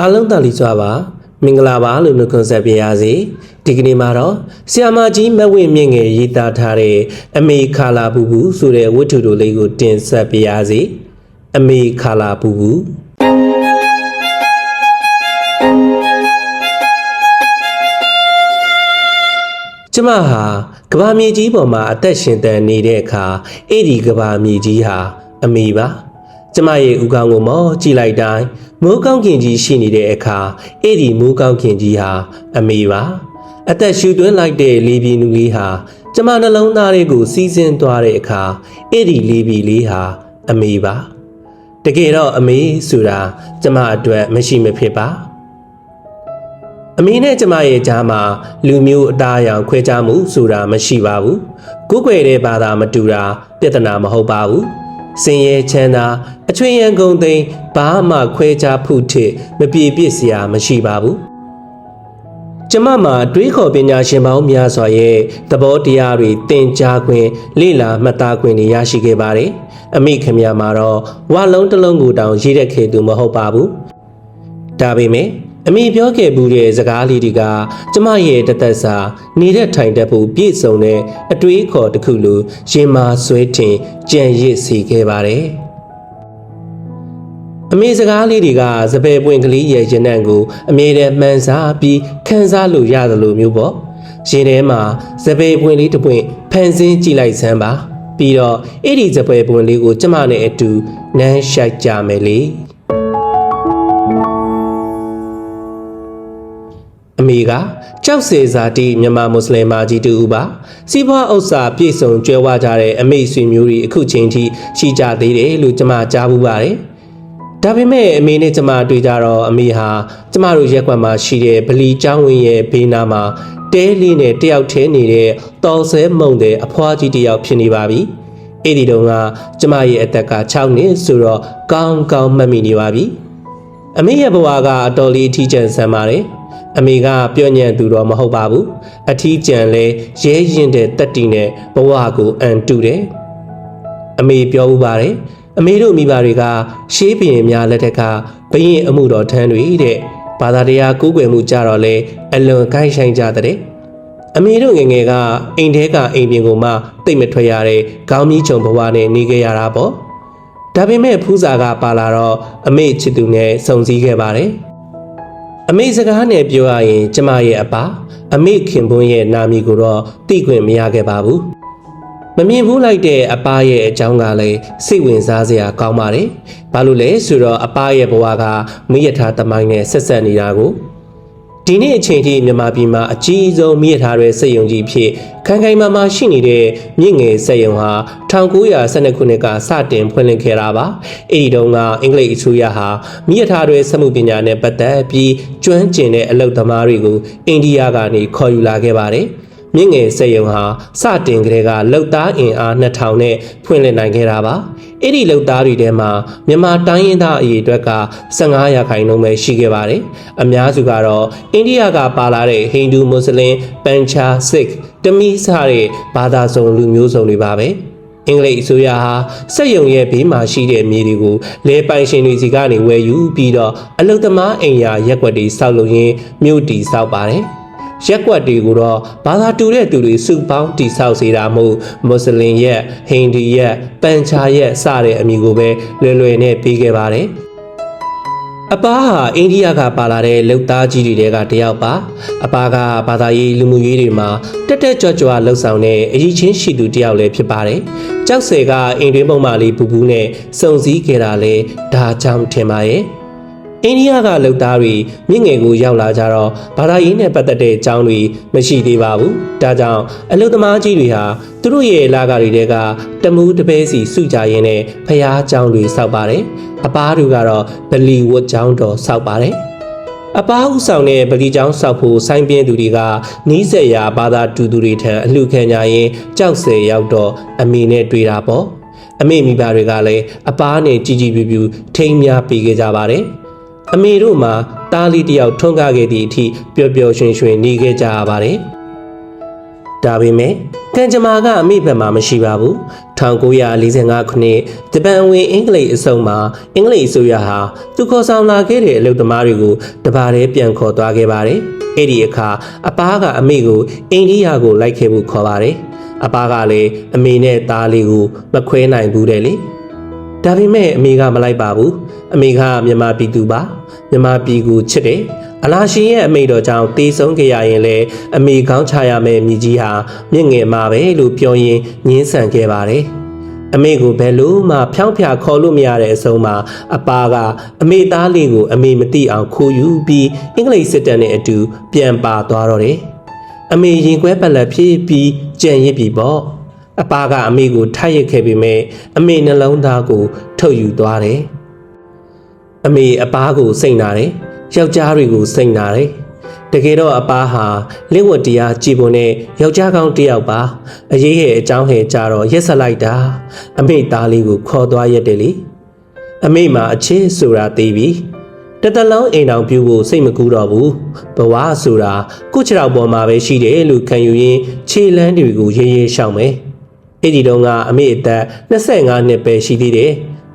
အားလုံးတာလီစွာပါမင်္ဂလာပါလို့နှုတ်ခွန်းဆက်ပြရစီဒီကနေ့မှာတော့ဆီယာမကြီးမဝင့်မြင့်ငယ်ရေးသားထားတဲ့အမေခါလာဘူးဘူးဆိုတဲ့ဝတ္ထုတို့လေးကိုတင်ဆက်ပြရစီအမေခါလာဘူးဘူးကျမဟာကဘာမြေကြီးပေါ်မှာအသက်ရှင်တန်နေတဲ့အခါအဲ့ဒီကဘာမြေကြီးဟာအမေပါ ကျမရဲ့ဥကောင်းကိုမောကြည့်လိုက်တိုင်းမိုးကောင်းကင်ကြီးရှိနေတဲ့အခါအဲ့ဒီမိုးကောင်းကင်ကြီးဟာအမေပါအသက်ရှူသွင်းလိုက်တဲ့လေးပြည်နူလေးဟာကျမနှလုံးသားလေးကိုစီးဆင်းသွားတဲ့အခါအဲ့ဒီလေးပြည်လေးဟာအမေပါတကယ်တော့အမေဆိုတာကျမအတွက်မရှိမဖြစ်ပါအမေနဲ့ကျမရဲ့ကြားမှာလူမျိုးအသားအရောင်ခွဲခြားမှုဆိုတာမရှိပါဘူးကိုယ်ွယ်တဲ့ဘာသာမတူတာပြဿနာမဟုတ်ပါဘူး စင်ရဲချမ်းသာအချွေရန်ကုန်သိမ်းဘာမှခွဲခြားဖို့ထစ်မပြေပြစ်စရာမရှိပါဘူးကျမမှာတွေးခေါ်ပညာရှင်ပေါင်းများစွာရဲ့သဘောတရားတွေသင်ကြားခွင့်လေ့လာမှတ်သားခွင့်တွေရရှိခဲ့ပါတယ်အမိခင်များမှာတော့ဝါလုံးတစ်လုံးကိုတောင်ရေးတဲ့ခေသူမဟုတ်ပါဘူးဒါပေမဲ့ အမိပြောခဲ့မှုတဲ့စကားလေးတွေကကျမရဲ့တသက်စာနေတဲ့ထိုင်တတ်ဖို့ပြည့်စုံတဲ့အတွေးခေါ်တစ်ခုလိုရင်မာဆွဲထင်ကြံရစ်စေခဲ့ပါတယ်အမေစကားလေးတွေကစပယ်ပွင့်ကလေးရဲ့ရင်နံကိုအမေတဲ့မှန်စားပြီးခန်းစားလို့ရတယ်လို့မျိုးပေါ့ရင်ထဲမှာစပယ်ပွင့်လေးတစ်ပွင့်ဖန်ဆင်းကြည့်လိုက်စမ်းပါပြီးတော့အဲ့ဒီစပယ်ပွင့်လေးကိုကျမနဲ့အတူနမ်းရှိုက်ကြမယ်လေ အမေကကြောက်စေစာတိမြန်မာမွတ်စလင်မာကြီးတူပါစီးပွားဥစ္စာပြည့်စုံကျွဲဝကြတဲ့အမေဆွေမျိုးတွေအခုချိန်ထိရှိကြသေးတယ်လို့ကျမကြားဘူးပါတယ်ဒါပေမဲ့အမေနဲ့ကျမတွေ့ကြတော့အမေဟာကျမတို့ရက်ကွက်မှာရှိတဲ့ဗလီကျောင်းဝင်းရဲ့ဘေးနားမှာတဲလေးနဲ့တယောက်ထဲနေတဲ့တော်ဆဲမုံတဲ့အဖွားကြီးတယောက်ဖြစ်နေပါပြီအဲ့ဒီတုန်းကကျမရဲ့အသက်က6နှစ်ဆိုတော့ကောင်းကောင်းမှတ်မိနေပါပြီအမေရဲ့ဘဝကအတော်လေးအထီးကျန်ဆန်ပါတယ် အမေကပြောညံ့သူတော့မဟုတ်ပါဘူးအထီးကျန်လဲရဲရင်တဲ့တက်တီနဲ့ဘဝကိုအန်တူတယ်အမေပြောဘူးပါတယ်အမေတို့မိဘတွေကရှေးဘရင်များလက်ထက်ကဘရင်အမှုတော်ထမ်းတွေတဲ့ဘာသာတရားကိုးကွယ်မှုကြတော့လဲအလွန်ကိုင်းဆိုင်ကြတဲ့အမေတို့ငယ်ငယ်ကအိမ်ထဲကအိမ်ပြင်ကိုမှတိတ်မထွက်ရတဲ့ခေါင်းမီးချုံဘဝနဲ့နေခဲ့ရတာပေါ့ဒါပေမဲ့ဖူးစာကပါလာတော့အမေချစ်သူနဲ့စုံစည်းခဲ့ပါတယ် အမေစကားနဲ့ပြောရရင်ကျမရဲ့အပါအမေခင်ပွန်းရဲ့နာမည်ကိုတော့သိခွင့်မရခဲ့ပါဘူးမမြင်ဘူးလိုက်တဲ့အပားရဲ့အကြောင်းကလည်းစိတ်ဝင်စားစရာကောင်းပါတယ်။ဘာလို့လဲဆိုတော့အပားရဲ့ဘဝကမိရထားတမိုင်းနဲ့ဆက်ဆက်နေတာကို ဒီနေ့အချိန်ထိမြန်မာပြည်မှာအကြီးဆုံးမိရထားတွေစက်ယုံကြီးဖြစ်ခိုင်ခိုင်မာမာရှိနေတဲ့မြင့်ငယ်စက်ယုံဟာ1912ခုနှစ်ကစတင်ဖွင့်လှစ်ခဲ့တာပါ။အဲဒီတုန်းကအင်္ဂလိပ်အစိုးရဟာမိရထားတွေစက်မှုပညာနဲ့ပတ်သက်ပြီးကျွမ်းကျင်တဲ့အလုပ်သမားတွေကိုအိန္ဒိယကနေခေါ်ယူလာခဲ့ပါတယ်။ မြင့်ငယ်စက်ရုံဟာစတင်ကလေးကလောက်သားအင်အား2000နဲ့ဖွင့်လှစ်နိုင်ခဲ့တာပါအဲ့ဒီလောက်သားတွေထဲမှာမြန်မာတိုင်းရင်းသားအရေးအတွက်က15ရာခိုင်နှုန်းပဲရှိခဲ့ပါတယ်အများစုကတော့အိန္ဒိယကပါလာတဲ့ဟိန္ဒူမွတ်စလင်ပန်ချာစစ်တမီစတဲ့ဘာသာစုံလူမျိုးစုံတွေပါပဲအင်္ဂလိပ်အစိုးရဟာစက်ရုံရဲ့ဘေးမှာရှိတဲ့မြေတွေကိုလေပိုင်ရှင်တွေစီကနေဝယ်ယူပြီးတော့အလုသမားအိမ်ယာရက်ွက်တွေစောက်လုပ်ရင်းမြို့တီစောက်ပါတယ် ရက်ကွက်တွေကိုတော့ဘာသာတူတဲ့သူတွေစုပေါင်းတိဆောက်စေတာမို့မွတ်စလင်ရက်ဟိန္ဒူရက်ပန်ချာရက်စတဲ့အမည်ကိုပဲလွယ်လွယ်နဲ့ပြီးခဲ့ပါတယ်အပားဟာအိန္ဒိယကပါလာတဲ့လုံသားကြီးတွေတဲကတယောက်ပါအပားကဘာသာရေးလူမှုရေးတွေမှာတက်တက်ကြွကြွလှုပ်ဆောင်တဲ့အရေးချင်းရှိသူတယောက်လည်းဖြစ်ပါတယ်ကြောက်ဆယ်ကအင်တွင်းပုံမှန်လေးပူပူနဲ့စုံစည်းခဲ့တာလဲဒါကြောင့်ထင်ပါရဲ့ အိန္ဒိယကလုပ်သားတွေမြင့်ငယ်ကိုရောက်လာကြတော့ဘာသာရေးနဲ့ပတ်သက်တဲ့အကြောင်းတွေမရှိသေးပါဘူး။ဒါကြောင့်အလုပ်သမားကြီးတွေဟာသူတို့ရဲ့လာကတွေတဲကတမူးတပဲစီစုကြရင်းနဲ့ဖျားကြောင်းတွေစောက်ပါတယ်။အပားတို့ကတော့ဗလီဝတ်ကြောင်းတော်စောက်ပါတယ်။အပားဥဆောင်တဲ့ပလီချောင်းဆောက်ဖို့ဆိုင်းပြင်းသူတွေကနီးစက်ရာဘာသာတူသူတွေထံအလှခံကြရင်ကြောက်စဲရောက်တော့အမေနဲ့တွေ့တာပေါ့အမေမိဘတွေကလည်းအပားနဲ့ជីជីပြူပြူထိမ်းများပေးခဲ့ကြပါတယ် အမေတို့မှာတားလေးတယောက်ထွန်းကားခဲ့သည့်အထိပျော်ပျော်ရွှင်ရွှင်နေခဲ့ကြရပါတယ်ဒါပေမဲ့ကံကြမ္မာကအမိဘက်မှာမရှိပါဘူး1945ခုနှစ်ဂျပန်ဝင်အင်္ဂလိပ်အစုံမှာအင်္ဂလိပ်အစိုးရဟာသူခေါ်ဆောင်လာခဲ့တဲ့အလုပ်သမားတွေကိုတပါးတည်းပြန်ခေါ်သွားခဲ့ပါတယ်အဲ့ဒီအခါအပားကအမေကိုအိန္ဒိယကိုလိုက်ခဲ့ဖို့ခေါ်ပါတယ်အပားကလည်းအမေနဲ့သားလေးကိုမခွဲနိုင်ဘူးတဲ့လေ ဒါပေမဲ့အမေကမလိုက်ပါဘူးအမေကမြန်မာပြည်သူပါမြန်မာပြည်ကိုချစ်တယ်အလားရှင်ရဲ့အမိတော်ကြောင့်တေးဆုံးကြရရင်လေအမေကောင်းချရမယ်မြည်ကြီးဟာမြင့်ငယ်မှာပဲလို့ပြောရင်းညင်းဆန်ခဲ့ပါတယ်အမေကိုဘယ်လို့မှဖြောင်းဖြာခေါ်လို့မရတဲ့အဆုံးမှာအပါကအမေသားလေးကိုအမေမသိအောင်ခိုးယူပြီးအင်္ဂလိပ်စစ်တပ်နဲ့အတူပြန်ပါသွားတော့တယ်အမေရင်ခွဲပလက်ဖြစ်ပြီးကြံရစ်ပြီပေါ့ အပါကအမေကိုထိုက်ရခဲ့ပေမဲ့အမေနှလုံးသားကို ထုတ်ယူသွားတယ်အမေအပါကိုစိတ်နာတယ်ယောက်ျားတွေကိုစိတ်နာတယ်တကယ်တော့အပားဟာလင့်ဝတ်တရားကြည်ပုံနဲ့ယောက်ျားကောင်းတစ်ယောက်ပါအရေးရဲ့အကြောင်းဟဲ့ကြတော့ရက်ဆက်လိုက်တာအမိသားလေးကိုခေါ်သွားရက်တယ်လေအမိမှာအချင်းဆိုတာသိပြီတတလုံးအိမ်တော်ပြူဖို့စိတ်မကူတော့ဘူးဘဝဆိုတာကုချရောက်ပေါ်မှာပဲရှိတယ်လို့ခံယူရင်းခြေလန်းတွေကိုရေးရေးရှောင်မယ် အဲ့ဒီတော့ကအမေအသက်25နှစ်ပဲရှိသေးတယ်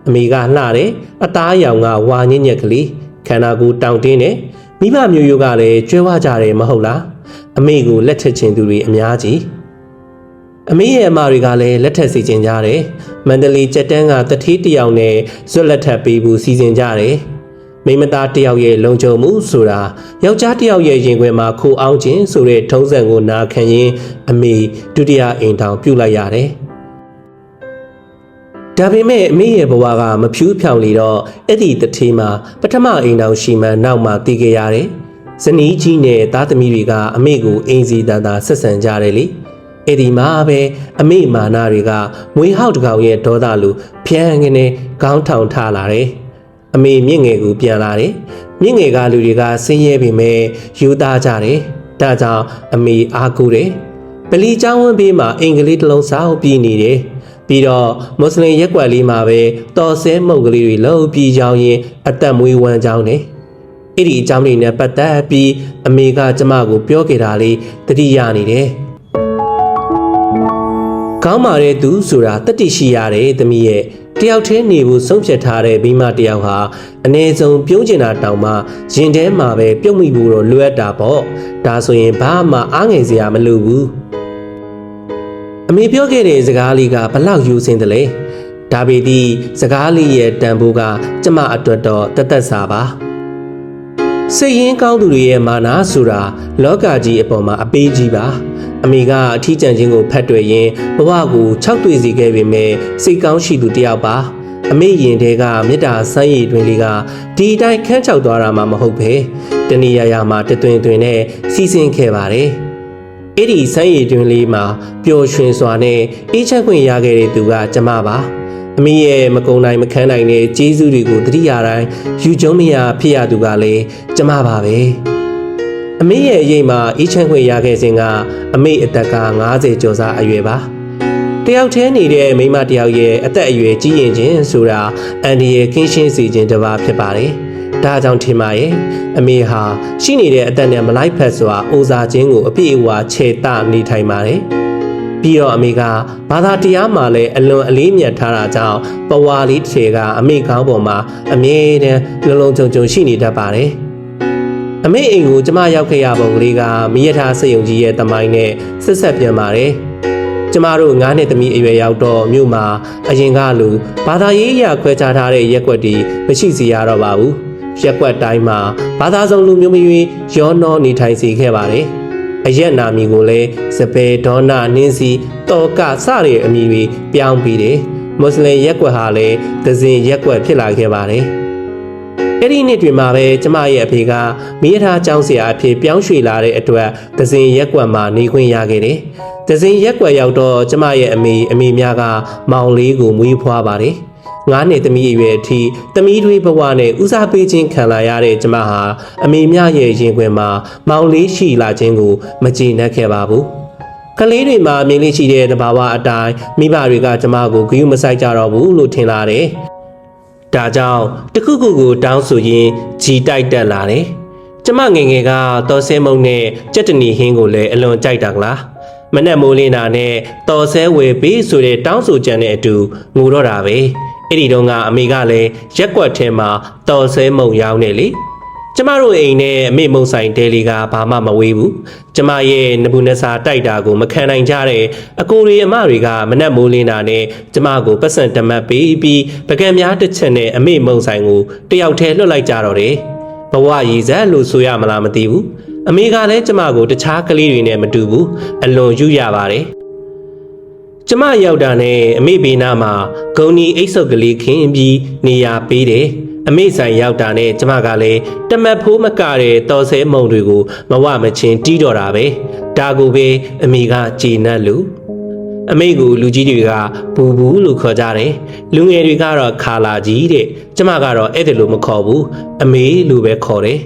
အမေကလှတယ်အသားရောင်ကဝါညံ့ညက်ကလေးခန္ဓာကိုယ်တောင့်တင်းတယ်မိဘမျိုးရိုးကလည်းကျွဲဝကြတယ်မဟုတ်လားအမေကိုလက်ထက်ချင်သူတွေအများကြီးအမေရဲ့အမတွေကလည်းလက်ထက်စီခြင်းကြတယ်မန္တလေးကြက်တန်းကတထေးတယောက်နဲ့ဇွတ်လက်ထပ်ပေးဖို့စီစဉ်ကြတယ် မိမသားတယောက်ရဲ့လုံခြုံမှုဆိုတာယောက်ျားတယောက်ရဲ့ရင်ခွင်မှာခိုအောင်ခြင်းဆိုတဲ့ထုံးစံကိုနာခံရင်းအမေဒုတိယအိမ်ထောင်ပြုတ်လိုက်ရတယ်ဒါပေမဲ့အမေရဲ့ဘဝကမဖြူးဖြောင်လေတော့အဲ့ဒီတထေးမှာပထမအိမ်တော်ရှိမှနောက်မှတည်ခဲ့ရတယ်။ဇနီးကြီးနဲ့သားသမီးတွေကအမေကိုအင်းစီတန်တာဆက်ဆံကြတယ်လေ။အဲ့ဒီမှာပဲအမေမာနာတွေကမွေဟောက်တကောင်ရဲ့ဒေါသလိုဖျန်းကနေခေါင်းထောင်ထလာတယ်။ အမေမြင့်ငယ်ကိုပြန်လာတယ်။မြင့်ငယ်ကလူတွေကဆင်းရဲပေမဲ့ယူသားကြတယ်။ဒါကြောင့်အမေအားကိုးတယ်။ပလီချောင်းဝန်းဘေးမှာအင်္ဂလိပ်တစ်လုံးစာအုပ်ပြီးနေတယ်။ပြီးတော့မွတ်စလင်ရက်ွက်လေးမှာပဲတော်ဆဲမုံကလေးတွေလှုပ်ပြီးကြောင်းရင်အသက်မွေးဝမ်းကြောင်းနေအဲ့ဒီအကြောင်းလေးနဲ့ပတ်သက်ပြီးအမေကကျမကိုပြောခဲ့တာလေးတတိယနေတယ်ကောင်းပါတဲ့သူဆိုတာတတိရှိရတယ်သမီးရဲ့ တယောက်တည်းနေဖို့ဆုံးဖြတ်ထားတဲ့မိမတယောက်ဟာအ ਨੇ ဆုံးပြုံးကျင်တာတောင်မှရင်ထဲမှာပဲပြုတ်မိဖို့တော့လွယ်တာပေါ့ဒါဆိုရင်ဘာမှအားငယ်စရာမလိုဘူးအမေပြောခဲ့တဲ့စကားလေးကဘလောက်ယူစင်တယ်လဲဒါပေသည်စကားလေးရဲ့တန်ဖိုးကကျမအတွက်တော့တသက်စာပါ စိတ်ရင်းကောင်းသူတွေရဲ့မာနာဆိုတာလောကကြီးအပေါ်မှာအပေးကြီးပါအမေကအထီးကျန်ခြင်းကိုဖတ်တွေ့ရင်ဘဝကို၆တွေ့စီခဲ့ပေမဲ့စိတ်ကောင်းရှိသူတယောက်ပါအမေရင်တဲကမေတ္တာဆန်းရည်တွင်လေးကဒီအတိုင်းခန်းချောက်သွားတာမှမဟုတ်ပဲတဏှာရာမှာတတွင်တွင်နဲ့စီစဉ်ခဲ့ပါတယ်အဲ့ဒီဆန်းရည်တွင်လေးမှာပျော်ရွှင်စွာနဲ့အေးချမ်းခွင့်ရခဲ့တဲ့သူကကျမပါ အမေရဲ့မကုံနိုင်မခန်းနိုင်တဲ့ကျေးဇူးတွေကိုတတိယတိုင်းယူကျုံမရဖြစ်ရသူကလည်းကျမပါပဲအမေရဲ့အရေးမှာအေးချမ်းခွင့်ရခဲ့စဉ်ကအမေအသက်က90ကျော်စားအရွယ်ပါတယောက်တည်းနေတဲ့မိမတယောက်ရဲ့အသက်အရွယ်ကြီးရင်ချင်းဆိုတာအန်ဒီရဲ့ကင်းရှင်းစီခြင်းတစ်ပါးဖြစ်ပါတယ်ဒါကြောင့်ထင်ပါရဲ့အမေဟာရှိနေတဲ့အသက်နဲ့မလိုက်ဖက်စွာအိုစာခြင်းကိုအပြည့်အဝခြေတနေထိုင်ပါတယ် ပြီးတော့အမေကဘာသာတရားမှလည်းအလွန်အလေးမြတ်ထားတာကြောင့်ပဝါလေးတစ်ထည်ကအမေကောင်းပေါ်မှာအမြဲတမ်းလုံလုံခြုံခြုံရှိနေတတ်ပါတယ်အမေအိမ်ကိုကျမရောက်ခဲ့ရပုံကလေးကမိရထားစေယုံကြီးရဲ့တမိုင်းနဲ့ဆက်ဆက်ပြန်ပါတယ်ကျမတို့9နှစ်သမီးအရွယ်ရောက်တော့မြို့မှာအရင်ကလူဘာသာရေးအရာခွဲခြားထားတဲ့ရက်ွက်တီမရှိစီရတော့ပါဘူးရက်ွက်တိုင်းမှာဘာသာစုံလူမျိုးမရွေးရောနှောနေထိုင်စီခဲ့ပါတယ် အရက်နာမီကိုလည်းစပယ်ဒေါနာနင်းစီတော်ကစတဲ့အမည်တွေပြောင်းပြီးတယ်မွတ်စလင်ရက်ွက်ဟာလည်းသဇင်ရက်ွက်ဖြစ်လာခဲ့ပါတယ်အဲ့ဒီနှစ်တွင်မှာပဲကျမရဲ့အဖေကမိရထားကျောင်းဆရာအဖြစ်ပြောင်းရွှေ့လာတဲ့အတွက်သဇင်ရက်ွက်မှာနေခွင့်ရခဲ့တယ်။သဇင်ရက်ွက်ရောက်တော့ကျမရဲ့အမေအမေများကမောင်လေးကိုမွေးဖွားပါတယ်။ ငါးနှစ်သမီးအရွယ်အထိသမီးတွေဘဝနဲ့ဦးစားပေးခြင်းခံလာရတဲ့ကျမဟာအမေမြရဲ့ရင်ခွင်မှာမောင်လေးရှိလာခြင်းကိုမကျေနပ်ခဲ့ပါဘူး။ကလေးတွေမှာမြင်လေးရှိတဲ့တဘာဝအတိုင်းမိဘတွေကကျမကိုဂရုမစိုက်ကြတော့ဘူးလို့ထင်လာတယ်။ဒါကြောင့်တခုခုကိုတောင်းဆိုရင်ဂျီတိုက်တက်လာတယ်။ကျမငယ်ငယ်ကတော်ဆဲမုံနဲ့ကြက်တနီဟင်းကိုလည်းအလွန်ကြိုက်တာကလား။မမနဲ့မိုးလင်းတာနဲ့တော်ဆဲဝယ်ပေးဆိုတဲ့တောင်းဆိုကြံတဲ့အတူငိုတော့တာပဲ အဲ့ဒီတော့ကအမေကလည်းရက်ကွက်ထဲမှာတော်ဆဲမုံရောင်းနေလေကျမတို့အိမ်နဲ့အမေမုံဆိုင်တဲလီကဘာမှမဝေးဘူးကျမရဲ့နဘူးနဆာတိုက်တာကိုမခံနိုင်ကြတဲ့အကိုရီအမတွေကမနဲ့မိုးလင်းတာနဲ့ကျမကိုပတ်စံတမတ်ပေးပြီးပကံများတစ်ချက်နဲ့အမေမုံဆိုင်ကိုတယောက်တည်းလွတ်လိုက်ကြတော့တယ်ဘဝရည်စက်လို့ဆိုရမလားမသိဘူးအမေကလည်းကျမကိုတခြားကလေးတွေနဲ့မတူဘူးအလွန်ယူရပါတယ် ကျမရောက်တာနဲ့အမေဘေးနားမှာဂုံနီအိတ်ဆုပ်ကလေးခင်းပြီးနေရာပေးတယ်အမေဆိုင်ရောက်တာနဲ့ကျမကလည်းတမတ်ဖိုးမကတဲ့တော်ဆဲမုံတွေကိုမဝမချင်းတီးတော့တာပဲဒါကိုပဲအမေကကြည်နပ်လို့အမေကိုလူကြီးတွေကဘူဘူးလို့ခေါ်ကြတယ်လူငယ်တွေကတော့ခါလာကြီးတဲ့ကျမကတော့အဲ့ဒါလို့မခေါ်ဘူးအမေလို့ပဲခေါ်တယ်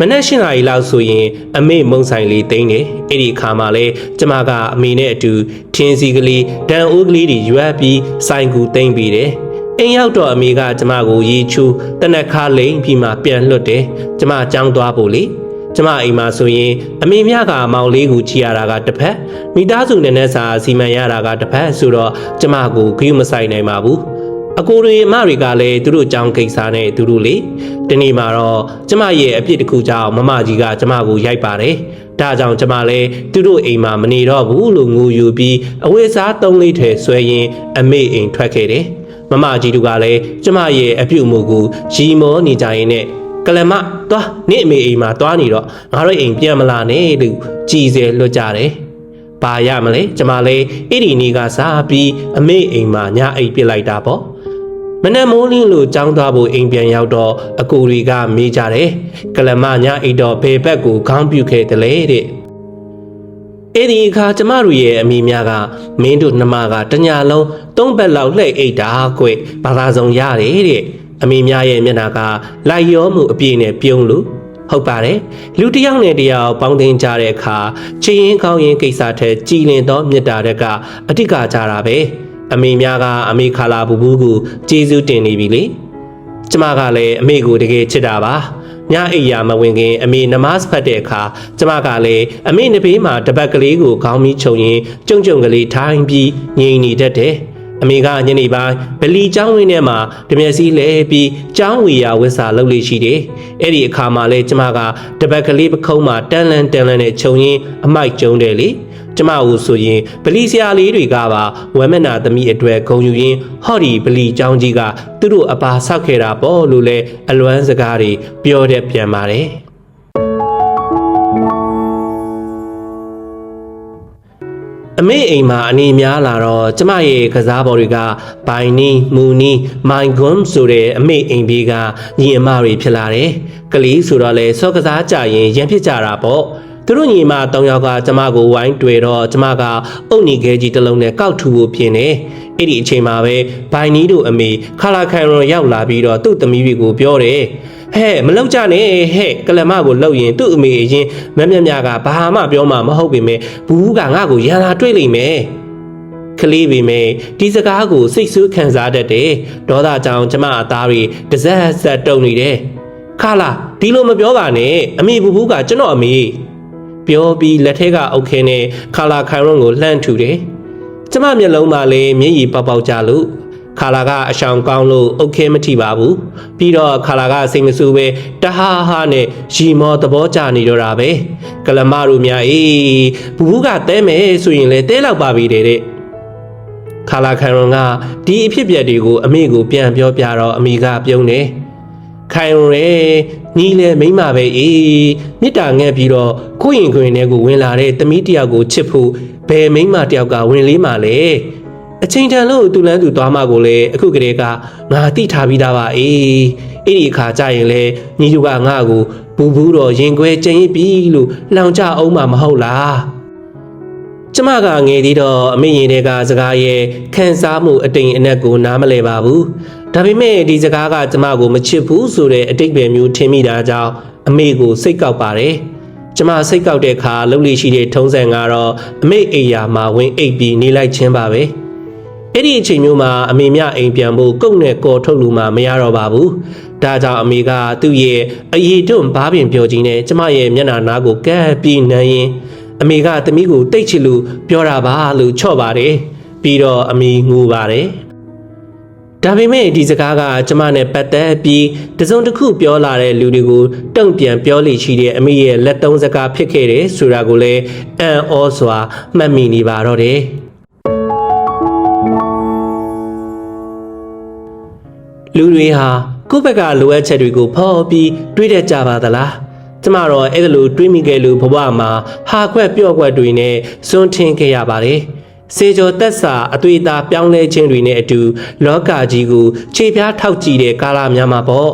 မနက်၈နာရီလောက်ဆိုရင် အမေမုံဆိုင်လေးတိမ့်တယ်အဲ့ဒီအခါမှာလဲကျမကအမေနဲ့အတူထင်းစီကလေးဒန်အိုးကလေးတွေရွက်ပြီးဆိုင်ကူတိမ့်ပြီးတယ်အိမ်ရောက်တော့အမေကကျမကိုရေချူတနက်ခါလိမ့်ပြီးမှပြန်လွတ်တယ်ကျမကြောင်းသွားဖို့လေကျမအိမ်မှာဆိုရင်အမေမြကမောင်လေးကိုချီရတာကတစ်ဖက်မိသားစုနဲ့နဲ့စာစီမံရတာကတစ်ဖက်ဆိုတော့ကျမကိုဂရုမဆိုင်နိုင်ပါဘူး အကိုတွေအမတွေကလည်းသူတို့အကြောင်းကိစ္စနဲ့သူတို့လေဒီနေ့မှာတော့ကျမရဲ့အပြစ်တစ်ခုကြောင့်မမကြီးကကျမကိုရိုက်ပါတယ်ဒါကြောင့်ကျမလည်းသူတို့အိမ်မှာမနေတော့ဘူးလို့ငိုယူပြီးအဝိစားသုံးလေးထဲဆွဲရင်းအမေအိမ်ထွက်ခဲ့တယ်မမကြီးတို့ကလည်းကျမရဲ့အပြုတ်မှုကိုရီမောနေကြရင်နဲ့ကလမသွားနေ့အမေအိမ်မှာသွားနေတော့ငါတို့အိမ်ပြန်မလာနဲ့လို့ကြည်စဲလွတ်ကြတယ်။ဘာရမလဲကျမလည်းအဲ့ဒီနေ့ကစားပြီးအမေအိမ်မှာညအိပ်ပစ်လိုက်တာပေါ့။ မနက်မိုးလင်းလို့ကြောင်းသွားဖို့အိမ်ပြန်ရောက်တော့အကူတွေကမေးကြတယ်။ကလမညအိပ်တော့ဘယ်ဘက်ကိုခေါင်းပြုတ်ခဲ့တယ်လေတဲ့။အဲ့ဒီအခါကျမတို့ရဲ့အမိများကမင်းတို့နှမကတညာလုံးသုံးဘက်လောက်လှည့်အိတ်တာကွဘာသာစုံရတယ်တဲ့အမိများရဲ့မျက်နှာကလိုက်ရောမှုအပြည့်နဲ့ပြုံးလို့ဟုတ်ပါတယ်လူတစ်ယောက်နဲ့တစ်ယောက်ပေါင်းတင်ကြတဲ့အခါချစ်ရင်ကောင်းရင်ကိစ္စထက်ကြည်လင်သောမေတ္တာတက်ကအတိတ်ကကြတာပဲ အမိများကအမိခါလာဘူးဘူးကိုကျေးဇူးတင်နေပြီလေကျမကလည်းအမေကိုတကယ်ချစ်တာပါညအိယာမဝင်ခင်အမေနမတ်ဖတ်တဲ့အခါကျမကလည်းအမေနဘေးမှာတပတ်ကလေးကိုခေါင်းမီးချုံရင်ကြုံကြုံကလေးထိုင်းပြီးငြိမ်နေတတ်တယ်အမေကညနေပိုင်းဗလီကျောင်းဝင်းထဲမှာတမျက်စီလဲပြီးကျောင်းဝီယာဝစ်စာလုပ်လို့ရှိတယ်။အဲ့ဒီအခါမှာလဲကျမကတပတ်ကလေးပခုံးမှာတန်လန်တန်လန်နဲ့ခြုံရင်းအမိုက်ကျုံတယ်လေ။ ကျမကိုဆိုရင်ဗလီဆရာလေးတွေကပါဝမ်မနာသမီးအတွက်ဂုံယူရင်းဟော့ဒီဗလီကျောင်းကြီးကသူတို့အပါဆောက်ခဲ့တာပေါ့လို့လဲအလွမ်းစကားတွေပြောတဲ့ပြန်ပါတယ်။အမေအိမ်မှာအနေများလာတော့ကျမရဲ့ကစားပေါ်တွေကဘိုင်နီမူနီမိုင်ဂွမ်ဆိုတဲ့အမေအိမ်ပြေးကညီအမတွေဖြစ်လာတယ်။ကလေးဆိုတော့လေစောကစားကြရင်ရန်ဖြစ်ကြတာပေါ့။ သူတို့ညီမ၃ယောက်ကကျမကိုဝိုင်းတွေ့တော့ကျမကအုတ်နီခဲကြီးတစ်လုံးနဲ့ကောက်ထူဖို့ပြင်နေ။အဲ့ဒီအချိန်မှာပဲဘိုင်နီတို့အမေခလာခိုင်ရွန်ရောက်လာပြီးတော့သူ့သမီးတွေကိုပြောတယ်။ဟဲ့မလောက်ကြနဲ့ဟဲ့ကလမကိုလှုပ်ရင်သူ့အမေအရင်မက်မြက်မြကဘာမှပြောမှမဟုတ်ပေမဲ့ဘူးကငါ့ကိုရန်လာတွေ့လိမ့်မယ်ကလေးပေမဲ့ဒီစကားကိုစိတ်ဆိုးခံစားတတ်တယ်ဒေါသကြောင့်ကျမအသားတွေတစ်စက်ဆက်တုံနေတယ်ခါလာဒီလိုမပြောပါနဲ့အမေဘူးဘူးကကျွန်တော်အမေ ပြောပြီးလက်ထက်ကအောက်ခဲနဲ့ခါလာခိုင်ရွန်ကိုလှမ်းထူတယ်ကျမမျက်လုံးမှာလည်းမျက်ရည်ပေါက်ပေါက်ကြလို့ခါလာကအရှောင်ကောင်းလို့အုတ်ခဲမထိပါဘူးပြီးတော့ခါလာကစိတ်မဆူပဲတဟားဟားနဲ့ရီမောသဘောကျနေတော့တာပဲကလမတို့များအေးဘူးဘူးကတဲမယ်ဆိုရင်လေတဲလောက်ပါပြီတဲ့တဲ့ခါလာခိုင်ရွန်ကဒီအဖြစ်အပျက်တွေကိုအမေကိုပြန်ပြောပြတော့အမေကပြုံးတယ်ခိုင်ရွန်ရဲ ညီလေမိမပဲအေးမြစ်တာငဲ့ပြီးတော့ကိုရင်ခွင်ထဲကိုဝင်လာတဲ့သမီးတယောက်ကိုချစ်ဖို့ဘယ်မိမတယောက်ကဝင်လေးမှလဲအချိန်တန်လို့တူလန်းသူသွားမှကိုလေအခုကလေးကငါတိထားပြီးသားပါအေးအဲ့ဒီအခါကျရင်လေညီတို့ကငါ့ကိုဘူးဘူးတော့ရင်ခွဲကျင်ရပြီလို့လောင်ကြအောင်မှမဟုတ်လားကျမကငယ်သေးတော့အမေရင်တွေကစကားရဲ့ခံစားမှုအတိမ်အနက်ကိုနားမလဲပါဘူး ဒါပေမဲ့ဒီစကားကကျမကိုမချစ်ဘူးဆိုတဲ့အတိတ်ပဲမျိုးထင်မိတာကြောင့်အမေကိုစိတ်ကောက်ပါတယ်ကျမစိတ်ကောက်တဲ့အခါလှုပ်လေရှိတဲ့ထုံးစံကတော့အမေအိယာမှာဝင်အိပ်ပြီးနေလိုက်ခြင်းပါပဲအဲ့ဒီအချိန်မျိုးမှာအမေမြအိမ်ပြန်ဖို့ကုတ်နဲ့ကော်ထုတ်လို့မှမရတော့ပါဘူး။ဒါကြောင့်အမေကသူ့ရဲ့အရေးတွန့်ဘားပင်ပြောကြီးနဲ့ကျမရဲ့မျက်နှာနားကိုကပ်ပြီးနှမ်းရင်အမေကသမီးကိုတိတ်ချစ်လို့ပြောတာပါလို့ချော့ပါတယ်ပြီးတော့အမေငိုပါတယ် ဒါပေမဲ့ဒီစကားကကျမနဲ့ပတ်သက်ပြီးတစုံတစ်ခုပြောလာတဲ့လူတွေကိုတုံ့ပြန်ပြောလိရှိတဲ့အမေရဲ့လက်သုံးစကားဖြစ်ခဲ့တယ်ဆိုတာကိုလည်းအံ့ဩစွာမှတ်မိနေပါတော့တယ်လူတွေဟာကိုယ့်ဘက်ကလိုအပ်ချက်တွေကိုဖော်ပြီးတွေးတတ်ကြပါသလားကျမတော့အဲ့ဒါလိုတွေးမိခဲ့လို့ဘဝမှာဟာခွက်ပြော့ခွက်တွေနဲ့စွန့်ထင်းခဲ့ရပါတယ် စေကျော်တက်စာအသွေးသားပြောင်းလဲခြင်းတွေနဲ့အတူလောကကြီးကိုခြေပြားထောက်ကြည့်တဲ့ကာလများမှာပေါ့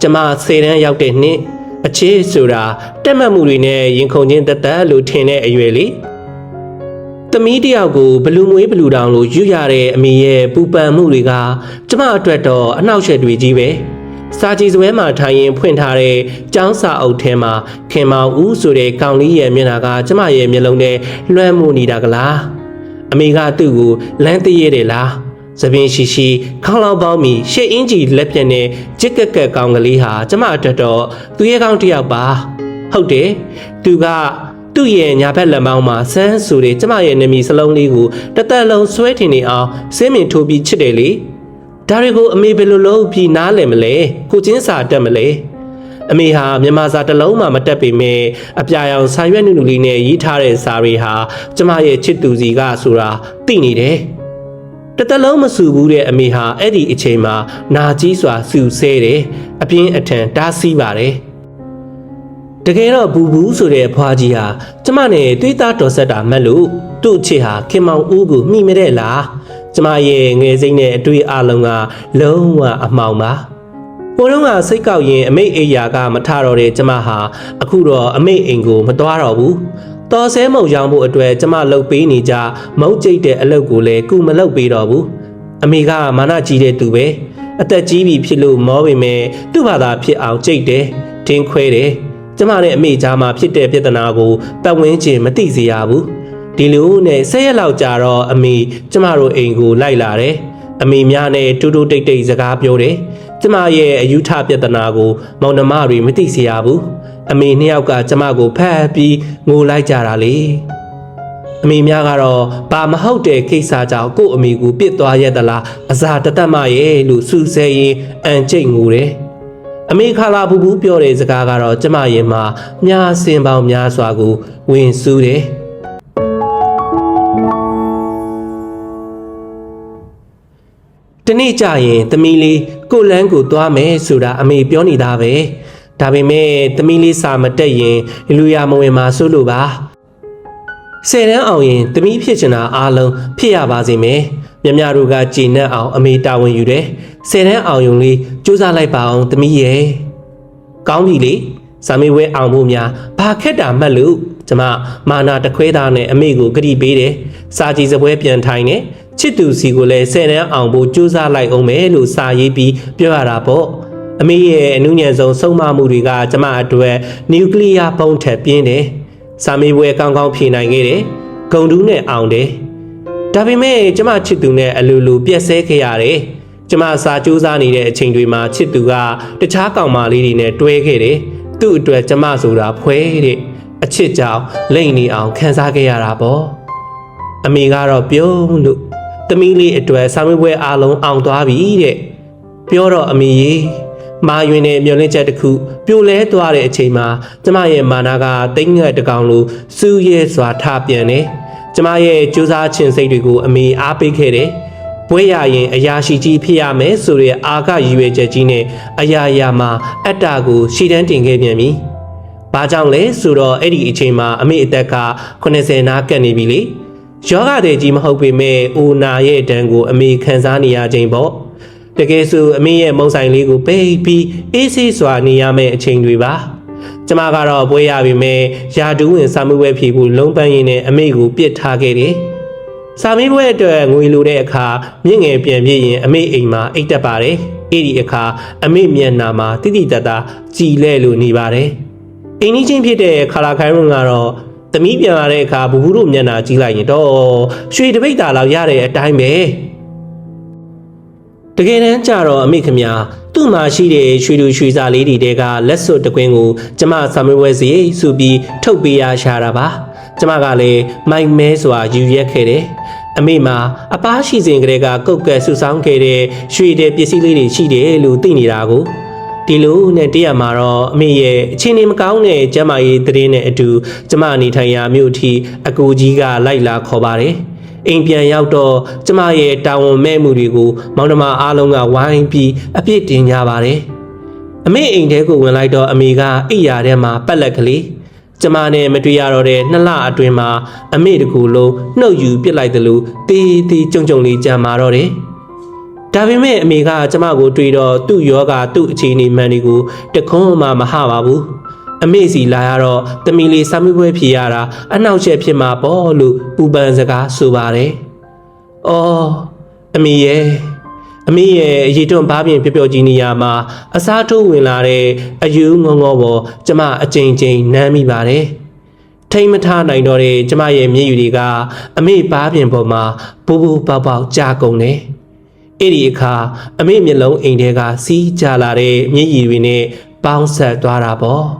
ကျမစေတန်းရောက်တဲ့နှစ်အချေးဆိုတာတက်မှတ်မှုတွေနဲ့ရင်ခုန်ခြင်းတက်တက်လို့ထင်တဲ့အရွယ်လေးသမီးတယောက်ကိုဘလူမွေးဘလူတောင်လို့ယူရတဲ့အမေရဲ့ပူပန်မှုတွေကကျမအတွက်တော့အနှောက်အယှက်တွေကြီးပဲစာကြည်စပွဲမှာထိုင်ရင်ဖွင့်ထားတဲ့ចောင်းစာအုပ်ထဲမှာခင်မောင်ဦးဆိုတဲ့ကောင်လေးရဲ့မျက်နှာကကျမရဲ့မျက်လုံးထဲလွှမ်းမိုးနေတာကလား အမေကသူ့ကိုလမ်းတည့်ရတယ်လားသပင်ရှိရှိခေါင်းလောင်းပေါင်းပြီးရှစ်အင်ကြီးလက်ပြက်နဲ့ကြက်ကက်ကက်ကောင်ကလေးဟာကျမအတွက်တော့သူရဲ့ကောင်တစ်ယောက်ပါဟုတ်တယ်သူကသူ့ရဲ့ညာဘက်လက်မောင်းမှာဆန်းဆိုတဲ့ကျမရဲ့နမီစလုံးလေးကိုတစ်သက်လုံးဆွဲထင်နေအောင်စင်းမြင်ထိုးပြီးချစ်တယ်လေဒါတွေကိုအမေဘယ်လိုလုပ်ပြီးနားလည်မလဲကိုချင်းစာတက်မလဲ အမေဟာမြန်မာစာတစ်လုံးမှမတက်ပေမဲ့အပြာရောင်ဆာရွက်နုနုလေးနဲ့ရေးထားတဲ့စာတွေဟာကျမရဲ့ချစ်သူစီကဆိုတာသိနေတယ်တတလုံးမဆူဘူးတဲ့အမေဟာအဲ့ဒီအချိန်မှာနာကြီးစွာဆူဆဲတယ်အပြင်းအထန်တားဆီးပါတယ်တကယ်တော့ဘူဘူးဆိုတဲ့ဖွားကြီးဟာကျမနဲ့တွေးသားတော်ဆက်တာမှတ်လို့သူ့အချစ်ဟာခင်မောင်ဦးကိုမိမတဲ့လားကျမရဲ့ငယ်စိမ့်နဲ့အတွေ့အလုံးကလုံးဝအမှောင်ပါ ဟိုတုန်းကစိတ်ကောက်ရင်အမိတ်အိယာကမထတော့တဲ့ကျမဟာအခုတော့အမိတ်အိမ်ကိုမသွားတော့ဘူးတော်ဆဲမုံရောင်းဖို့အတွက်ကျမလှုပ်ပေးနေကြမုံကျိတ်တဲ့အလုပ်ကိုလည်းကုမလှုပ်ပေးတော့ဘူးအမေကမာနကြီးတဲ့သူပဲအသက်ကြီးပြီဖြစ်လို့မောပေမဲ့သူ့ဘာသာဖြစ်အောင်ကြိတ်တယ်တင်းခွဲတယ်ကျမနဲ့အမေကြားမှာဖြစ်တဲ့ပြဿနာကိုပတ်ဝန်းကျင်မသိစေရဘူးဒီလိုနဲ့၁၀ရက်လောက်ကြာတော့အမေကျမတို့အိမ်ကိုလိုက်လာတယ်အမေများနဲ့တူတူတိတ်တိတ်စကားပြောတယ် ကျမရဲ့အယူထပြဿနာကို မောင်နှမတွေမသိစေရဘူးအမေနှစ်ယောက်ကကျမကိုဖတ်ပြီးငိုလိုက်ကြတာလေအမေများကတော့ဘာမဟုတ်တဲ့ကိစ္စကြောင့်ကို့အမေကိုပြစ်သွားရသလားအစာတသက်မရဲ့လို့စူဆဲရင်အန်ကျိတ်ငိုတယ်အမေခါလာဘူးဘူးပြောတဲ့စကားကတော့ကျမရင်မှာမြားစင်ပေါင်းများစွာကိုဝင်စူးတယ်တနေ့ကျရင်သမီးလေး ကိုလန်းကိုသွားမယ်ဆိုတာအမေပြောနေတာပဲဒါပေမဲ့သမီးလေးစာမတက်ရင်လူရမဝင်မှာစိုးလို့ပါဆယ်တန်းအောင်ရင်သမီးဖြစ်ချင်တာအားလုံးဖြစ်ရပါစေမယ်မြမတို့ကကြည်နက်အောင်အမေတာဝန်ယူတယ်ဆယ်တန်းအောင်ယုံလေးစူးစမ်းလိုက်ပါအောင်သမီးရဲ့ကောင်းပြီလေစာမေးဝဲအောင်ဖို့များဘာခက်တာမှတ်လို့ကျမမာနာတခွဲသားနဲ့အမေကိုကြတိပေးတယ်စာကြည်စပွဲပြန်ထိုင်တယ် ချစ်သူစီကိုလည်းဆယ်တန်းအောင်ဖို့စူးစမ်းလိုက်အောင်မယ်လို့စာရေးပြီးပြောရတာပေါ့အမေရဲ့အနုညံဆုံးဆုံးမမှုတွေကကျမအတွက်နျူကလ িয়ার ပုံထက်ပြင်းတယ်စာမေးပွဲကောင်းကောင်းဖြေနိုင်ခဲ့တယ်ဂုံတူးနဲ့အောင်တယ်ဒါပေမဲ့ကျမချစ်သူနဲ့အလိုလိုပြက်ဆဲခဲ့ရတယ်ကျမစာကြိုးစားနေတဲ့အချိန်တွေမှာချစ်သူကတခြားကောင်မလေးတွေနဲ့တွဲခဲ့တယ်သူ့အတွက်ကျမဆိုတာဖွဲတဲ့အချစ်ကြောင့်လိမ့်နေအောင်ခံစားခဲ့ရတာပေါ့အမေကတော့ပြုံးလို့ သမီးလေးအတွက်စာမေးပွဲအားလုံးအောင်သွားပြီတဲ့ပြောတော့အမေကြီးမာယွင်တဲ့မျောလင့်ချက်တစ်ခုပြိုလဲသွားတဲ့အချိန်မှာကျမရဲ့မာနာကတိတ်ငှက်တကောင်လိုစူးရဲစွာထပြန်တယ်ကျမရဲ့ကြိုးစားခြင်းစိတ်တွေကိုအမေအားပေးခဲ့တယ်ပွဲရရင်အရာရှိကြီးဖြစ်ရမယ်ဆိုတဲ့အာကရည်ရွယ်ချက်ကြီးနဲ့အရာရာမှာအတ္တကိုရှည်တန်းတင်ခဲ့ပြန်ပြီ။ဘာကြောင့်လဲဆိုတော့အဲ့ဒီအချိန်မှာအမေအသက်က80နားကပ်နေပြီလေ။ ယောဂတဲ့ကြီးမဟုတ်ပေမဲ့အိုနာရဲ့တန်ကိုအမေခံစားနေရခြင်းပေါ့။တကယ်ဆိုအမေရဲ့မုံဆိုင်လေးကိုပိတ်ပြီးအေးဆေးစွာနေရမယ့်အချိန်တွေပါ။ကျမကတော့ပွဲရပြီမဲ့ယာတူးဝင်စာမှုဝဲဖြေဖို့လုံးပန်းရင်းနဲ့အမေကိုပြစ်ထားခဲ့တယ်။စာမေးပွဲအတွက်ငွေလိုတဲ့အခါမြင့်ငယ်ပြန်ပြည့်ရင်အမေအိမ်မှာအိတ်တက်ပါတယ်။အဲ့ဒီအခါအမေမျက်နှာမှာတိတိတတ်တာကြည်လဲလို့နေပါတယ်။အိမ်ကြီးချင်းဖြစ်တဲ့ခလာခိုင်ရွန်ကတော့ သမီးပြန်လာတဲ့အခါဘူဘူးတို့မျက်နှာကြည့်လိုက်ရင်တော့ရွှေတပိတ်တာလောက်ရတဲ့အတိုင်းပဲ။တကယ်တမ်းကျတော့အမေခမညာသူ့မှာရှိတဲ့ရွှေလူရွှေစာလေးတွေတဲကလက်စွပ်တကွင်းကိုကျမစာမေးပွဲစီစုပြီးထုတ်ပေးရရှာတာပါကျမကလည်းမိုက်မဲစွာယူရက်ခဲ့တယ်အမေမှာအပားရှိစဉ်ကလေးကကုတ်ကဲဆူဆောင်းခဲ့တဲ့ရွှေတဲ့ပစ္စည်းလေးတွေရှိတယ်လို့သိနေတာကို ဒီလိုနဲ့တရမှာတော့အမေရဲ့အချင်းနေမကောင်းတဲ့ကျမရေးသတင်းနဲ့အတူကျမအနေထိုင်ရာမြို့အထိအကူကြီးကလိုက်လာခေါ်ပါတယ်အိမ်ပြန်ရောက်တော့ကျမရဲ့တာဝန်မဲ့မှုတွေကိုမောင်နှမအားလုံးကဝိုင်းပြီးအပြစ်တင်ကြပါတယ်အမေအိမ်ထဲကိုဝင်လိုက်တော့အမေကအိယာထဲမှာပက်လက်ကလေးကျမနဲ့မတွေ့ရတော့တဲ့နှစ်လအတွင်းမှာအမေတကူလုံးနှုတ်ယူပစ်လိုက်တယ်လို့တေးတေးကြုံကြုံလေးကြံမာတော့တယ် ဒါပေမဲ့အမေကကျမကိုတွေ့တော့သူ့ယောဂသူ့အခြေအနေမှန်တွေကိုတခွန်းမှမဟပါဘူးအမေစီလာရတော့တမီလေးစာမေးပွဲဖြေရတာအနှောက်အယှက်ဖြစ်မှာပေါ့လို့ပူပန်စကားဆိုပါတယ်။အော်အမေရဲ့အမေရဲ့အရေးတွန်းဘားပြင်ပျော်ပျော်ကြီးနေရာမှာအစားထိုးဝင်လာတဲ့အယူငေါငေါပေါ်ကျမအကြိမ်ကြိမ်နမ်းမိပါတယ်။ထိမ့်မထားနိုင်တော့တဲ့ကျမရဲ့မျက်ရည်တွေကအမေဘားပြင်ပေါ်မှာပူပူပေါက်ပေါက်ကြာကုန်တယ်။ အဲ့ဒီအခါအမေမျက်လုံးအိမ်ထဲကစီးကြလာတဲ့မျက်ရည်တွေနဲ့ပေါင်းဆက်သွားတာပေါ့။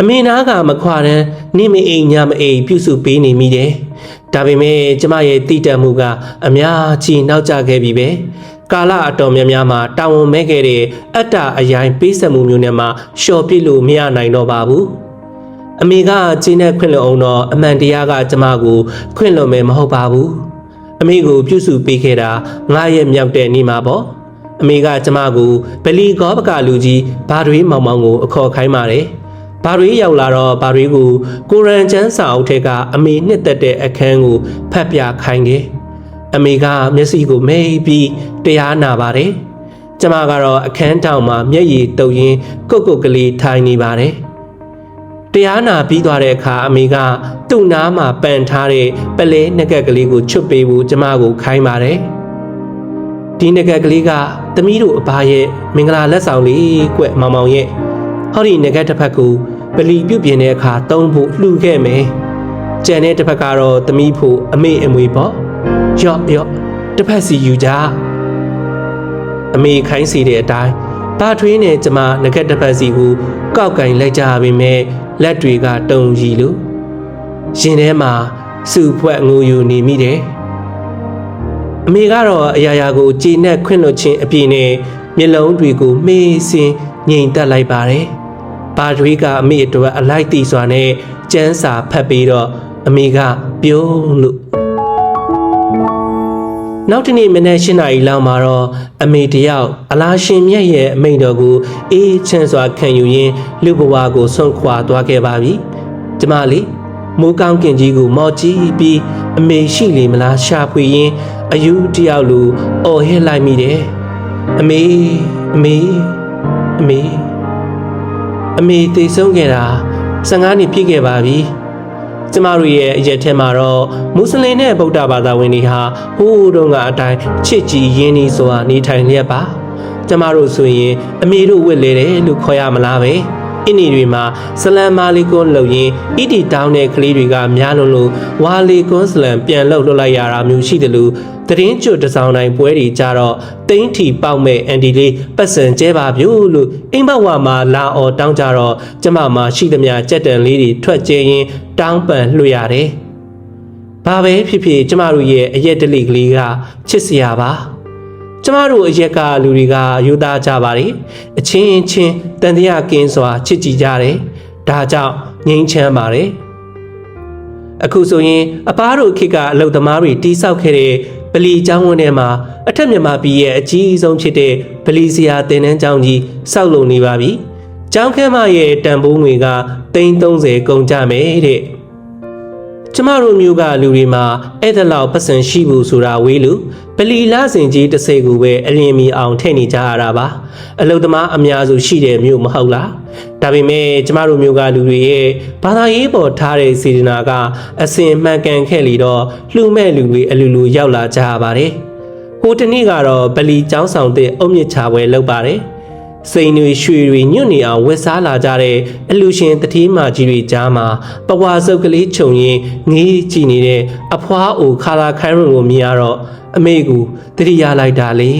အမေနာကမခွာတန်းနေမအိမ်ညမအိမ်ပြုစုပေးနေမိတယ်။ဒါပေမဲ့ကျမရဲ့တိတက်မှုကအများကြီးနောက်ကျခဲ့ပြီပဲ။ကာလအတော်များများမှာတာဝန်မဲ့ခဲ့တဲ့အတ္တအယိုင်ပေးဆက်မှုမျိုးနဲ့မှလျှော်ပြစ်လို့မရနိုင်တော့ပါဘူး။အမေကကျင်းနဲ့ခွင့်လွှတ်အောင်တော့အမှန်တရားကကျမကိုခွင့်လွှတ်မယ်မဟုတ်ပါဘူး။ အမေကိုပြုစုပေးခဲ့တာငါရဲ့မြောက်တဲ့နေ့မှာပေါ့။အမေကကျမကိုဗလီကောပကလူကြီးဘာတွေမောင်မောင်ကိုအခေါ်ခိုင်းပါတယ်။ဘာတွေရောက်လာတော့ဘာတွေကိုကိုရန်ချမ်းစာအုပ်ထဲကအမေနှစ်သက်တဲ့အခန်းကိုဖတ်ပြခိုင်းတယ်။အမေကမျက်စိကိုမိတ်ပြီးတရားနာပါတယ်။ကျမကတော့အခန်းတောင်မှာမျက်ရည်တုပ်ရင်းကုတ်ကုတ်ကလေးထိုင်နေပါတယ်။ တရားနာပြီးသွားတဲ့အခါအမေကသူ့နားမှာပန်ထားတဲ့ပလဲငကက်ကလေးကိုချွတ်ပေးဖို့ကျမကိုခိုင်းပါတယ်။ဒီငကက်ကလေးကသမီးတို့အဘရဲ့မင်္ဂလာလက်ဆောင်လေးကွမောင်မောင်ရဲ့ဟောဒီငကက်တစ်ဖက်ကိုပလီပြုတ်ပြင်းတဲ့အခါတုံးဖို့လှူခဲ့မယ်။ကြံတဲ့တစ်ဖက်ကတော့သမီးဖို့အမေအမွေပေါ့။ရော့ရော့တစ်ဖက်စီယူကြ။အမေခိုင်းစီတဲ့အတိုင်းပါထွေးနဲ့ကျမငကက်တစ်ဖက်စီကိုကောက်ကင်လိုက်ကြပါမယ် လက်တွေကတုံကြီးလို့ရှင်ထဲမှာစုဖွဲ့ငိုယူနေမိတယ်။အမေကတော့အရာရာကိုကြည်နဲ့ခွင့်လွှတ်ခြင်းအပြည့်နဲ့မျက်လုံးတွေကိုမေးစင်းငြိမ်သက်လိုက်ပါတယ်။ပါထွေးကအမေအတွက်အလိုက်တီစွာနဲ့ကျန်းစာဖတ်ပြီးတော့အမေကပြုံးလို့ နောက်တနေ့မနက်၈နာရီလောက်မှာတော့အမေတယောက်အလားရှင်မြတ်ရဲ့အမိန့်တော်ကိုအေးချမ်းစွာခံယူရင်းလူဘဝကိုဆွန့်ခွာသွားခဲ့ပါပြီ။ကျမလေးမိုးကောင်းကင်ကြီးကိုမော်ကြည့်ပြီးအမေရှိလေမလားရှာဖွေရင်းအယူတယောက်လိုအော်ဟစ်လိုက်မိတယ်။အမေအမေအမေအမေတိတ်ဆုံးခဲ့တာ15နှစ်ပြည့်ခဲ့ပါပြီ ကျမတို့ရဲ့အရက်ထဲမှာတော့မွတ်စလင်နဲ့ဗုဒ္ဓဘာသာဝင်တွေဟာဟိုးတုန်းကအတိုင်းချစ်ကြည်ရင်းနှီးစွာနေထိုင်လျက်ပါကျမတို့ဆိုရင်အမေတို့ဝစ်လေတယ်လို့ခေါ်ရမလားပဲ အင်းဒီတွေမှာဆလမ်မာလီကွန်လုပ်ရင်အီတီတောင်းတဲ့ကလေးတွေကများလုံးလို့ဝါလီကွန်ဆလမ်ပြန်လှုပ်လှုပ်လိုက်ရတာမျိုးရှိတယ်လို့သတင်းကျွတ်တစောင်းတိုင်းပွဲတွေကြတော့တိမ့်ထီပေါက်မဲ့အန်ဒီလေးပတ်စံကျဲပါဗျို့လို့အိမ်ဘဝမှာလာအော်တောင်းကြတော့ကျမမှာရှိသမျှကြက်တန်လေးတွေထွက်ကျဲရင်တောင်းပန်လွှရတယ်။ဘာပဲဖြစ်ဖြစ်ကျမတို့ရဲ့အရက်တလိကလေးကချစ်စရာပါ။ ကျမတို့အရက်ကလူတွေကယူသားကြပါတယ်အချင်းချင်းတန်တရားကင်းစွာချစ်ကြည်ကြတယ်ဒါကြောင့်ငြိမ်းချမ်းပါတယ်အခုဆိုရင်အပားတို့ခေတ်ကအလုတ်သမားတွေတီးဆောက်ခဲ့တဲ့ဗလီကျောင်းဝန်းထဲမှာအထက်မြန်မာပြည်ရဲ့အကြီးဆုံးဖြစ်တဲ့ဗလီစရာတင်တန်းကျောင်းကြီးစောက်လုံနေပါပြီ။ကျောင်းခန်းမရဲ့တန်ဖိုးငွေက330ကုန်ကြမယ်တဲ့။ ကျမတို့မျိုးကလူတွေမှာအဲ့ဒါလောက်ပတ်စံရှိဘူးဆိုတာဝေးလို့ပလီလာစင်ကြီးတစ်စိတ်ကိုပဲအလင်းမီအောင်ထည့်နေကြရတာပါအလုသမားအများစုရှိတဲ့မျိုးမဟုတ်လားဒါပေမဲ့ကျမတို့မျိုးကလူတွေရဲ့ဘာသာရေးပေါ်ထားတဲ့စေတနာကအစင်မှန်ကန်ခဲ့လီတော့လှူမဲ့လူတွေအလူလူရောက်လာကြရပါတယ်ဟိုတနေ့ကတော့ပလီကျောင်းဆောင်တဲ့အုံမြင့်ချပွဲလုပ်ပါတယ် စိန်တွေရွှေတွေညွတ်နေအောင်ဝက်စားလာကြတဲ့အလူရှင်တတိမာကြီးတွေကြားမှာပဝါစုပ်ကလေးခြုံရင်ငေးကြည့်နေတဲ့အဖွားအိုခါလာခိုင်းရုံကိုမြင်ရတော့အမေကူတတိယလိုက်တာလေ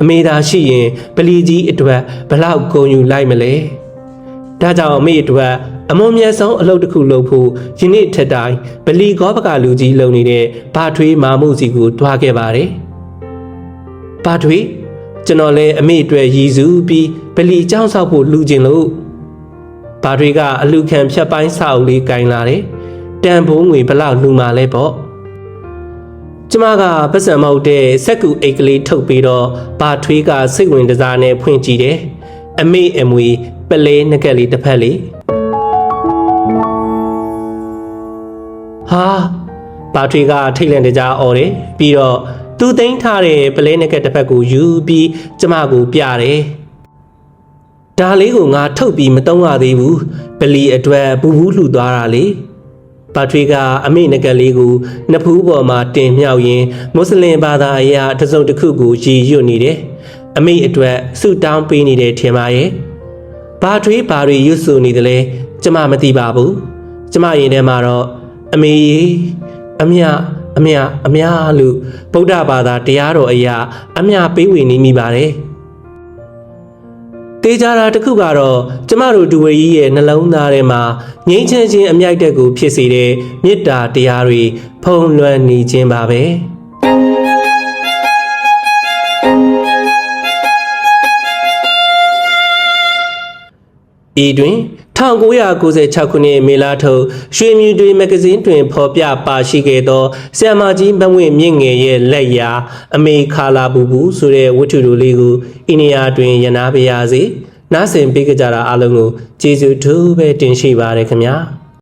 အမေသာရှိရင်ပလီကြီးအတွက်ဘလောက်ဂုံယူလိုက်မလဲဒါကြောင့်အမေအတွက်အမွန်မြတ်ဆုံးအလုပ်တစ်ခုလုပ်ဖို့ယနေ့ထက်တိုင်းဗလီကောပကလူကြီးလုံနေတဲ့ဘာထွေးမာမှုစီကိုတွားခဲ့ပါတယ်။ဘာထွေး ကျွန်တော်လည်းအမေအတွက်ရည်စူးပြီးဗလီကြောင်းဆောက်ဖို့လှူကျင်လို့ဘာတွေကအလူခံဖြတ်ပိုင်းဆောက်လေးကင်လာတယ်တန်ဖိုးငွေဘလောက်လှူမှာလဲပေါ့ကျမကပတ်စံမဟုတ်တဲ့စက်ကူအိတ်ကလေးထုတ်ပြီးတော့ဘာထွေးကစိတ်ဝင်တစားနဲ့ဖွင့်ကြည့်တယ်အမေအမွေပလဲနှက်ကလေးတစ်ဖက်လေးဟာဘာထွေးကထိတ်လန့်တကြားអော်တယ်ပြီးတော့ သူသိမ်းထားတဲ့ပလဲငကက်တစ်ဖက်ကိုယူပြီးကျမကိုပြတယ်ဒါလေးကိုငါထုတ်ပြီးမတုံးရသေးဘူးပလီအတွက်ပူဘူးလှူသွားတာလေပါထရီကအမေနကလေးကိုနှစ်ဖူးပေါ်မှာတင်မြှောက်ရင်းမွတ်စလင်ဘာသာအရာတစ်စုံတစ်ခုကိုရည်ရွတ်နေတယ်။အမေအတွက်ဆုတောင်းပေးနေတယ်ထင်ပါရဲ့။ဘာထွေးဘာတွေရွတ်ဆိုနေတယ်လဲကျမမသိပါဘူး။ကျမရင်ထဲမှာတော့အမေအမြ အမြအမြလို့ဗုဒ္ဓဘာသာတရားတော်အရာအမြပေးဝေနေမိပါတယ်။တေးကြတာတစ်ခုကတော့ကျမတို့ဒူဝေကြီးရဲ့နှလုံးသားထဲမှာငြိမ်းချမ်းခြင်းအမြိုက်တက်ကိုဖြစ်စေတဲ့မေတ္တာတရားတွေဖုံးလွှမ်းနေခြင်းပါပဲဤတွင် 1996ခုနှစ်မေလထုတ်ရွှေမြူတွေမဂ္ဂဇင်းတွင်ဖော်ပြပါရှိခဲ့သောဆ iam မာကြီးမဝင့်မြင့်ငယ်ရဲ့လက်ရာအမေခါလာပူပူဆိုတဲ့ဝတ္ထုတို့လေးကိုအိန္ဒိယတွင်ရနာပါရစေနားဆင်ပေးကြတာအားလုံးကိုကျေးဇူးထူးပဲတင်ရှိပါရခင်ဗျာ။